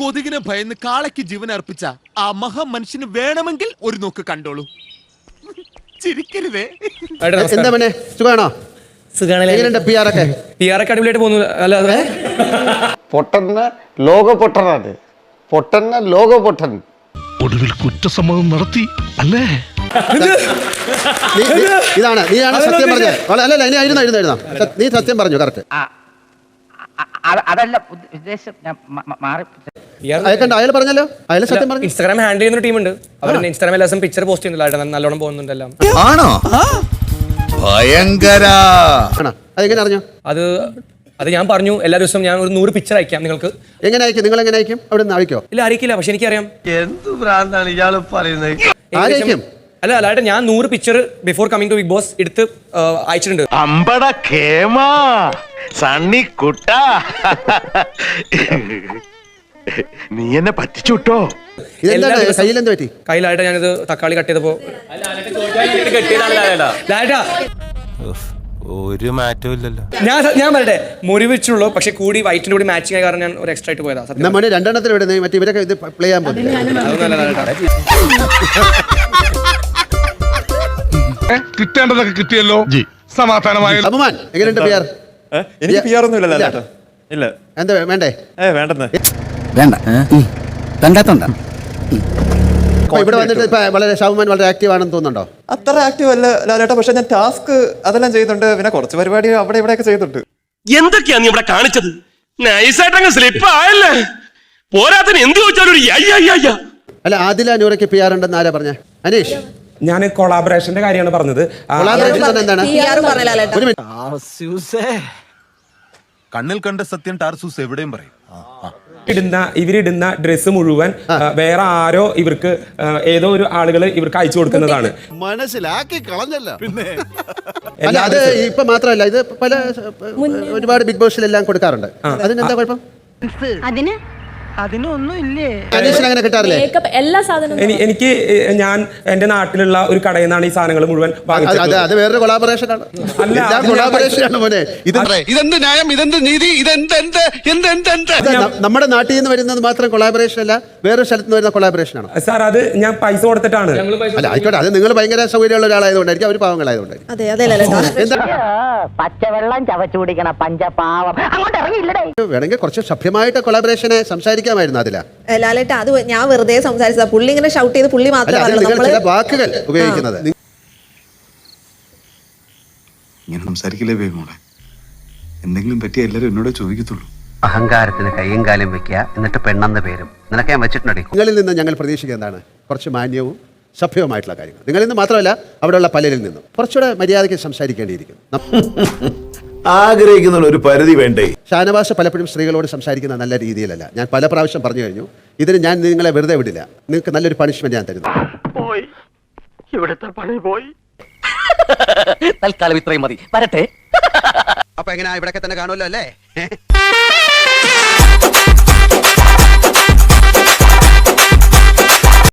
കൊതുകിനെ ഭയന്ന് കാളയ്ക്ക് ജീവൻ അർപ്പിച്ച ആ മഹാ മനുഷ്യന് വേണമെങ്കിൽ ഒരു നോക്ക് കണ്ടോളൂ. ചിരിക്കരുതേ. എന്താ മനെ? സുഖാണോ? എങ്ങനെയുണ്ട് പി ആർ ഒക്കെ? പി ആർ ഒക്കെ അടിപൊളിയായിട്ട് പോകുന്നു. അല്ല പൊട്ടന്ന ലോക പൊട്ടനാണ് പൊട്ടന്ന ലോക പൊട്ടൻ ഒടുവിൽ കുറ്റസമ്മതം നടത്തി അല്ലേ? നീ- നീ- ഇതാണ് നീയാണ് സത്യം പറഞ്ഞത്. അല്ല അല്ല ഇനി ആയിരുന്നു സ- നീ സത്യം പറഞ്ഞു കറക്റ്റ് അ- അതല്ല ഉദ്ദ- ഉദ്ദേശം ഞാൻ മ- മ- മാറി അയക്കണ്ട അയാൾ പറഞ്ഞല്ലോ? അയാൾ സത്യം പറഞ്ഞു? ഇൻസ്റ്റാഗ്രാം ഹാൻഡിൽ ചെയ്യുന്ന ടീമുണ്ട് അവർ ഇൻസ്റ്റാഗ്രാം എല്ലാ ദിവസം പിക്ചർ പോസ്റ്റ് ചെയ്യുന്നില്ല നല്ലോണം പോകുന്നുണ്ട് ആണോ? ഭയങ്കര. അതെങ്ങനെ അറിഞ്ഞു? അത് അത് ഞാൻ പറഞ്ഞു. എല്ലാ ദിവസവും ഞാൻ ഒരു നൂറ് പിക്ചർ അയക്കാം നിങ്ങൾക്ക്. എങ്ങനെ അയക്കും? നിങ്ങൾ എങ്ങനെ അയക്കും? അവിടെ നിന്ന് അയക്കോ? ഇല്ല അറിയിക്കില്ല. പക്ഷെ എനിക്കറിയാം. എന്ത് ഭ്രാന്താണ് ഇയാൾ പറയുന്നത്? അല്ല അല്ലാണ്ട് ഞാൻ നൂറ് picture before coming to Bigg Boss എടുത്ത് അയച്ചിട്ടുണ്ട്. അമ്പട കേമാ സണ്ണി കുട്ട. നീ എന്നെ ദിവസവും- കയ്യിൽ എന്ത് പറ്റി? കയ്യിലായിട്ട് ഞാനിത് തക്കാളി കട്ട് ചെയ്തപ്പോ ഒരു മാറ്റവും ഇല്ലല്ലോ. ഞാൻ ഞാൻ പറയട്ടെ മുറിവിച്ചുള്ളൂ പക്ഷെ കൂടി വൈറ്റിന്റെ കൂടി മാച്ചിങ് ആയി കാരണം ഞാൻ ഒരു എക്സ്ട്രാ ആയിട്ട് പോയതാ സത്യം മോനെ രണ്ടെണ്ണത്തിൽ വിടുന്നത് മറ്റേ ഇവരൊക്കെ ഇത് പ്ലേ ചെയ്യാൻ ലാലേട്ടാ. കിട്ടേണ്ടതൊക്കെ കിട്ടിയല്ലോ. സമാധാനമായ. അമ്മമാൻ എങ്ങനെയുണ്ട് പിയാർ എനിക്ക് പി ആർ ഒന്നും ഇല്ലല്ലോ ഇല്ല. ലാലേട്ടാ. ഇല്ല. എന്താ വേണ്ടേ? ഏ വേണ്ടെന്ന്. വേണ്ട. കണ്ടാത്തോണ്ട ഇപ്പൊ ഇവിടെ വന്നിട്ട് ഇപ്പൊ വളരെ ഷാവുമാൻ വളരെ ആക്റ്റീവ് ആണെന്ന് തോന്നുന്നുണ്ടോ? അത്ര ആക്റ്റീവ് അല്ല ലാലേട്ടാ പക്ഷെ ഞാൻ ടാസ്ക് അതെല്ലാം ചെയ്യുന്നുണ്ട് പിന്നെ കുറച്ച് പരിപാടി അവിടെ ഇവിടെയൊക്കെ എന്തൊക്കെയാ നീ ഇവിടെ കാണിച്ചത്? നൈസായിട്ടങ്ങ് സ്ലിപ്പ് ആയല്ലേ? പോരാത്തിന് എന്ത് ചോദിച്ചാലും ഒരു യ്യ, യ്യ, യ്യ, യ്യ. അല്ല ആദില നൂറയ്ക്ക് പി ആർ ഉണ്ടെന്ന് ആരാ പറഞ്ഞ? അനീഷ്. ഞാൻ കൊളാബറേഷന്റെ കാര്യമാണ് പറഞ്ഞത്. ആ, കൊളാബറേഷൻ തന്നെ എന്താണ്? ഒരു മിനിറ്റ്. കണ്ണിൽ കണ്ട സത്യം ടാർസൂസ് എവിടെയും പറയും. ഇടുന്ന ഇവരിടുന്ന ഡ്രസ്സ് മുഴുവൻ വേറെ ആരോ ഇവർക്ക് ഏതോ ഒരു ആളുകൾ ഇവർക്ക് അയച്ചു കൊടുക്കുന്നതാണ്. മനസ്സിലാക്കി കളഞ്ഞല്ല. പിന്നെ അല്ല അത് ഇപ്പൊ മാത്രമല്ല ഇത് പല ഒരുപാട് ബിഗ് ബോസിലെല്ലാം കൊടുക്കാറുണ്ട്. അതിനെന്താ കുഴപ്പം? അതിന് അതിനൊന്നും ഇല്ലേ അങ്ങനെ കിട്ടാറില്ലേ? മേക്കപ്പ് എല്ലാ സാധനവും എനി- എനിക്ക് ഞാൻ എന്റെ നാട്ടിലുള്ള ഒരു കടയിൽ നിന്നാണ് ഈ സാധനങ്ങൾ മുഴുവൻ അത് വാങ്ങിച്ചത്. അത് വേറൊരു കൊളാബറേഷൻ ആണ്. അല്ല, എല്ലാം അത് ഞാൻ കൊളാബറേഷൻ ആണ് മോനെ. ഇത് ഇതെന്ത് ന്യായം? ഇതെന്ത് നീതി? ഇതെന്ത് എന്ത്? എന്ത് എന്ത് എന്ത്? ഇത് ന- നമ്മുടെ നാട്ടിൽ നിന്ന് വരുന്നത് മാത്രം കൊളാബറേഷൻ അല്ല വേറൊരു സ്ഥലത്ത് നിന്ന് വരുന്ന കൊളാബറേഷൻ ആണ്. സാർ അത് ഞാൻ പൈസ കൊടുത്തിട്ടാണ്. അല്ല ആയിക്കോട്ടെ അത് നിങ്ങൾ ഭയങ്കര സൗകര്യമുള്ള ഒരാളായതുകൊണ്ടായിരിക്കും അവർ പാവങ്ങളായതുകൊണ്ടായിരിക്കും. അതെ അതെ ലാലേട്ടാ എന്താ? പച്ചവെള്ളം ചവച്ചു കുടിക്കണ പഞ്ചപാവം. അങ്ങോട്ട് ഇറങ്ങിയില്ലടേ. വേണമെങ്കിൽ കുറച്ച് സഭ്യമായിട്ട് കൊളാബറേഷനെ സംസാരിക്കാമായിരുന്നു അതില. ലാലേട്ട അത് ഞാൻ വെറുതെ സംസാരിച്ചതാ. പുള്ളി ഇങ്ങനെ ഷൗട്ട് ചെയ്ത് പുള്ളി മാത്രം മാത്രമേ നിങ്ങൾ ചില വാക്കുകൾ ഉപയോഗിക്കുന്നത്. ഇങ്ങനെ സംസാരിക്കില്ലേ എന്തെങ്കിലും പറ്റിയ എല്ലാരും എന്നോട് ചോദിക്കത്തുള്ളൂ. അഹങ്കാരത്തിന് കയ്യും കാലും വെക്കുക എന്നിട്ട് പെണ്ണെന്ന പേരും. നിനക്ക് ഞാൻ വെച്ചിട്ടുണ്ടേ നിങ്ങളിൽ നിന്ന് ഞങ്ങൾ പ്രതീക്ഷിക്കുന്നത് എന്താണ്? കുറച്ച് മാന്യവും സഭ്യവുമായിട്ടുള്ള കാര്യങ്ങൾ. നിങ്ങളിൽ നിന്ന് മാത്രമല്ല അവിടെയുള്ള പലരിൽ നിന്നും. കുറച്ചുകൂടെ മര്യാദയ്ക്ക് സംസാരിക്കേണ്ടിയിരിക്കുന്നു. ആഗ്രഹിക്കുന്ന ഒരു പരിധി വേണ്ടേ? ഷാനവാസ് പലപ്പോഴും സ്ത്രീകളോട് സംസാരിക്കുന്ന നല്ല രീതിയിലല്ല. ഞാൻ പല പ്രാവശ്യം പറഞ്ഞു കഴിഞ്ഞു. ഇതിന് ഞാൻ നിങ്ങളെ വെറുതെ വിടില്ല. നിങ്ങൾക്ക് നല്ലൊരു പണിഷ്മെന്റ് ഞാൻ തരുന്നു. പോയി. ഇവിടുത്തെ പണി പോയി. തൽക്കാലം ഇത്രയും മതി. വരട്ടെ. അപ്പൊ എങ്ങനെയാ ഇവിടെ തന്നെ കാണുമല്ലോ അല്ലേ?